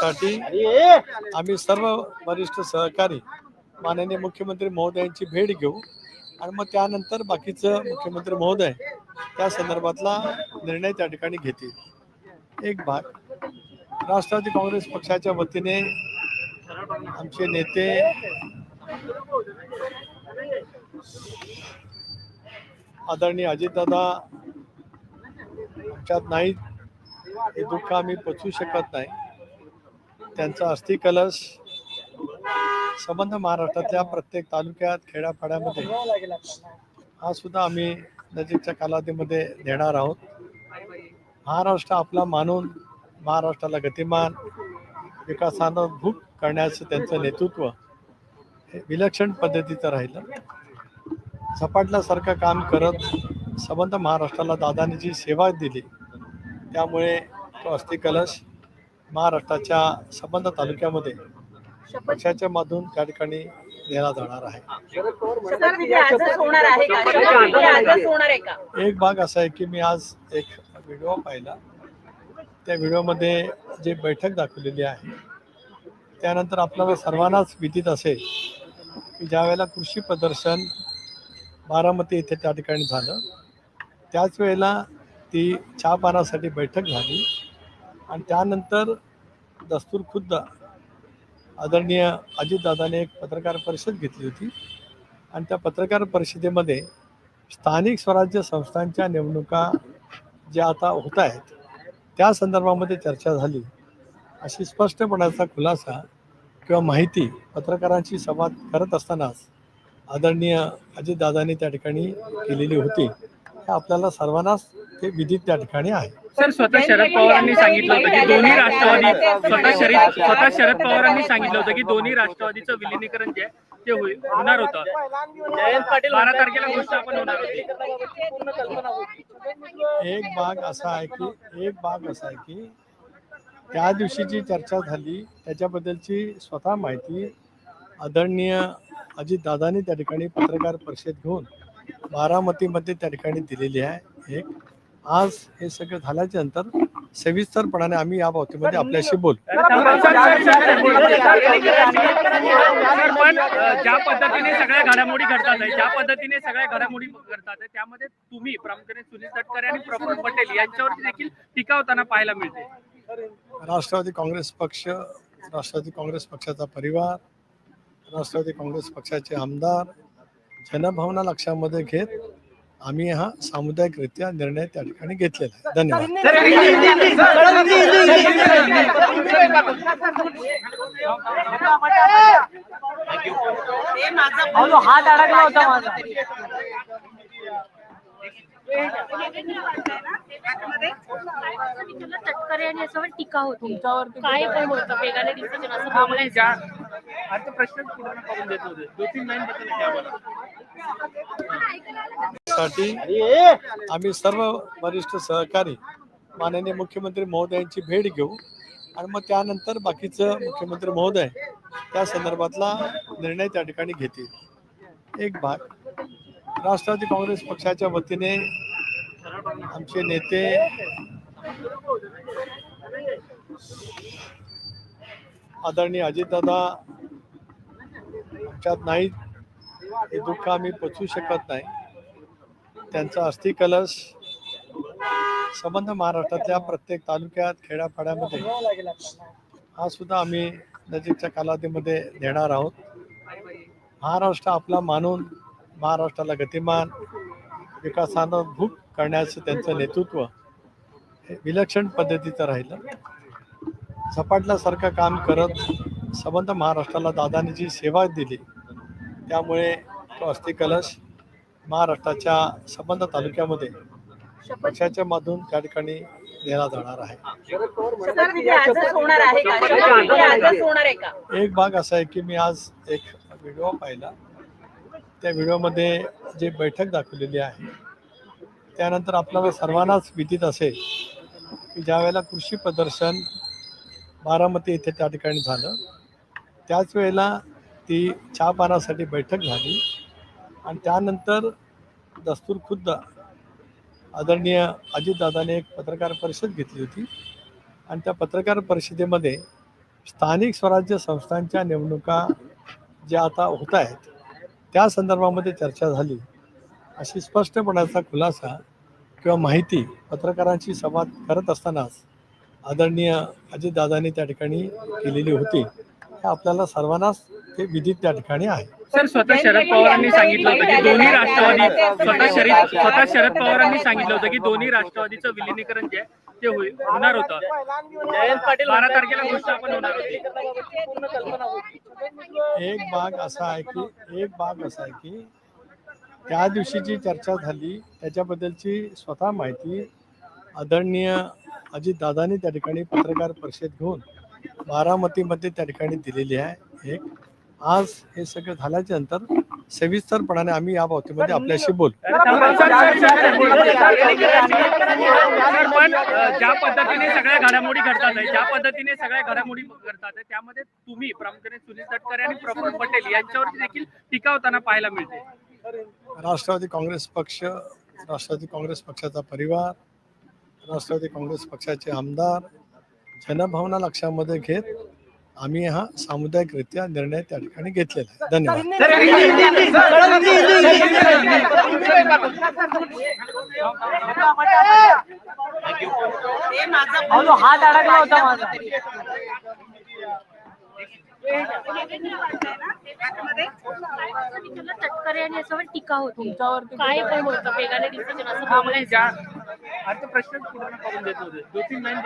साठी आम्ही सर्व वरिष्ठ सहकारी माननीय मुख्यमंत्री महोदयांची भेट घेऊ आणि मग त्यानंतर बाकीचं मुख्यमंत्री महोदय त्या संदर्भातला निर्णय त्या ठिकाणी घेतील. एक भाग. राष्ट्रवादी काँग्रेस पक्षाच्या वतीने आमचे नेते आदरणीय अजितदादा आमच्यात नाहीत. हे दुःख आम्ही पचवू शकत नाही. त्यांचा अस्थिकलश संबंध महाराष्ट्रातल्या प्रत्येक तालुक्यात खेड्यापाड्यामध्ये हा सुद्धा आम्ही नजीकच्या कालावधीमध्ये देणार आहोत. महाराष्ट्र आपला मानून महाराष्ट्राला गतिमान विकासानं भूक करण्याचं त्यांचं नेतृत्व हे विलक्षण पद्धतीचं राहिलं. झपाटल्यासारखं काम करत संबंध महाराष्ट्राला दादानी जी सेवा दिली. त्यामुळे तो अस्थिकलश महाराष्ट्राच्या संबंध तालुक्यामध्ये पक्षाच्या मधून त्या ठिकाणी नेला जाणार आहे. आहे का? एक भाग असा आहे की मी आज एक व्हिडिओ पाहिला. त्या व्हिडिओमध्ये जे बैठक दाखवलेली आहे त्यानंतर आपल्याला सर्वांनाच विदित असेल की ज्या वेळेला कृषी प्रदर्शन बारामती येथे त्या ठिकाणी झालं त्याच वेळेला ती चहा पानासाठी बैठक झाली. आणि त्यानंतर दस्तूर खुद्द आदरणीय अजितदादाने एक पत्रकार परिषद घेतली होती. आणि त्या पत्रकार परिषदेमध्ये स्थानिक स्वराज्य संस्थांच्या निवडणुका ज्या आता होत आहेत त्या संदर्भामध्ये चर्चा झाली. अशी स्पष्टपणाचा खुलासा किंवा माहिती पत्रकारांशी संवाद करत असतानाच आदरणीय अजितदादांनी त्या ठिकाणी केलेली होती. हे आपल्याला सर्वांनाच ते विदित त्या ठिकाणी आहे. सर स्वतः शरद पवारांनी सांगितलं होतं की दोन्ही राष्ट्रवादी स्वतः शरद स्वतः शरद पवारांनी सांगितलं होतं की दोन्ही राष्ट्रवादीचं विलिनीकरण जे आहे ते होईल होणार होतं. जयंत पाटील बारा तारखेला घोषणा पण होणार होती. एक भाग असा आहे की एक भाग असा आहे की त्या दिवशी जी चर्चा झाली त्याच्याबद्दलची स्वतः माहिती आदरणीय अजितदादांनी त्या ठिकाणी पत्रकार परिषद घेऊन बारामतीमध्ये त्या ठिकाणी दिलेली आहे. एक आज हे सगळं झाल्याच्यानंतर सविस्तरपणाने आम्ही या बाबतीमध्ये आपल्याशी बोलू. पण ज्या पद्धतीने सगळ्या घडामोडी घडतात आहे, ज्या पद्धतीने सगळ्या घडामोडी घडतात आहे, त्यामध्ये तुम्ही प्रामुख्याने सुनील तटकरे आणि प्रफुल्ल पटेल यांच्यावरती देखील टीका होताना पाहायला मिळते. राष्ट्रवादी काँग्रेस पक्ष राष्ट्रवादी काँग्रेस पक्षाचा परिवार राष्ट्रवादी काँग्रेस पक्षाचे आमदार जनभावना लक्षामध्ये घेत आम्ही हा सामुदायिकरित्या निर्णय त्या ठिकाणी घेतलेला आहे धन्यवाद तटकरे आणि याच्यावर टीका होती काय पण होतं वेगाने डिसिजन असं हा, म्हणजे बोलायचं ज्या आता प्रश्न पूर्ण करून देत होते ज्योतिर्मयबद्दल काय बोला साठी आम्ही सर्व वरिष्ठ सहकारी माननीय मुख्यमंत्री महोदयांची भेट घेऊ आणि मग त्यानंतर बाकीचं मुख्यमंत्री महोदय त्या संदर्भातला निर्णय त्या ठिकाणी घेतील. एक भाग. राष्ट्रवादी काँग्रेस पक्षाच्या वतीने आमचे नेते आदरणीय अजितदादा आमच्यात नाहीत. हे दुःख आम्ही पचवू शकत नाही. त्यांचा अस्थि संबंध महाराष्ट्रातल्या प्रत्येक तालुक्यात खेड्यापाड्यामध्ये. हा सुद्धा आम्ही नजीकच्या कालावधीमध्ये देणार आहोत. महाराष्ट्र आपला मानून महाराष्ट्राला गतिमान विकासानं भूक करण्याचं त्यांचं नेतृत्व हे विलक्षण पद्धतीचं राहिलं. झपाटल्यासारखं काम करत संबंध महाराष्ट्राला दादाने जी सेवा दिली त्यामुळे तो अस्थिकलश महाराष्ट्राच्या संबंध तालुक्यामध्ये पक्षाच्या मधून त्या ठिकाणी नेला जाणार आहे. एक भाग असा आहे की मी आज एक व्हिडिओ पाहिला. त्या व्हिडिओमध्ये जे बैठक दाखवलेली आहे त्यानंतर आपल्याला सर्वांनाच विदित असेल की ज्या वेळेला कृषी प्रदर्शन बारामती येथे त्या ठिकाणी झालं त्याच वेळेला ती चहा पानासाठी बैठक झाली. आणि त्यानंतर दस्तूर खुद्द आदरणीय अजितदादाने एक पत्रकार परिषद घेतली होती. आणि त्या पत्रकार परिषदेमध्ये स्थानिक स्वराज्य संस्थांच्या निवडणुका ज्या आता होत आहेत त्या संदर्भामध्ये चर्चा झाली. अशी स्पष्टपणाचा खुलासा किंवा माहिती पत्रकारांशी संवाद करत असतानाच आदरणीय अजितदादांनी त्या ठिकाणी केलेली होती. हे आपल्याला सर्वांनाच ते विदित त्या ठिकाणी आहे. सर स्वतः शरद पवारांनी सांगितलं होतं की दोन्ही राष्ट्रवादी स्वतः शरद स्वतः शरद पवारांनी सांगितलं होतं की दोन्ही राष्ट्रवादीचं विलिनीकरण जे आहे ते होईल होणार होतं. जयंत पाटील बारा तारखेला घोषणा पण होणार होती. एक भाग असा आहे की एक भाग असा आहे की त्या दिवशी जी चर्चा झाली. त्याच्याबद्दलची स्वतः माहिती आदरणीय अजितदादांनी त्या ठिकाणी पत्रकार परिषद घेऊन बारामतीमध्ये त्या ठिकाणी दिलेली आहे. एक आज हे सगळं झाल्याच्यानंतर सविस्तरपणाने आम्ही या बाबतीमध्ये आपल्याशी बोलू. पण ज्या पद्धतीने सगळ्या घडामोडी घडतात आहे ज्या पद्धतीने सगळ्या घडामोडी घडतात आहे त्यामध्ये तुम्ही प्रामुख्याने सुनील तटकरे आणि प्रफुल्ल पटेल यांच्यावरती देखील टीका होताना पाहायला मिळते. राष्ट्रवादी काँग्रेस पक्ष राष्ट्रवादी काँग्रेस पक्षाचा परिवार राष्ट्रवादी काँग्रेस पक्षाचे आमदार जनभावना लक्षामध्ये घेत आम्ही हा सामुदायिकरित्या निर्णय त्या ठिकाणी घेतलेला आहे धन्यवाद हे हात अडकला होता तटकरे आणि याच्यावर टीका होती काय पण होतं वेगाने डिसिजन असं हा म्हणजे बोलायचं ज्या आता प्रश्न पूर्ण करून देत होते दो तीन लाईन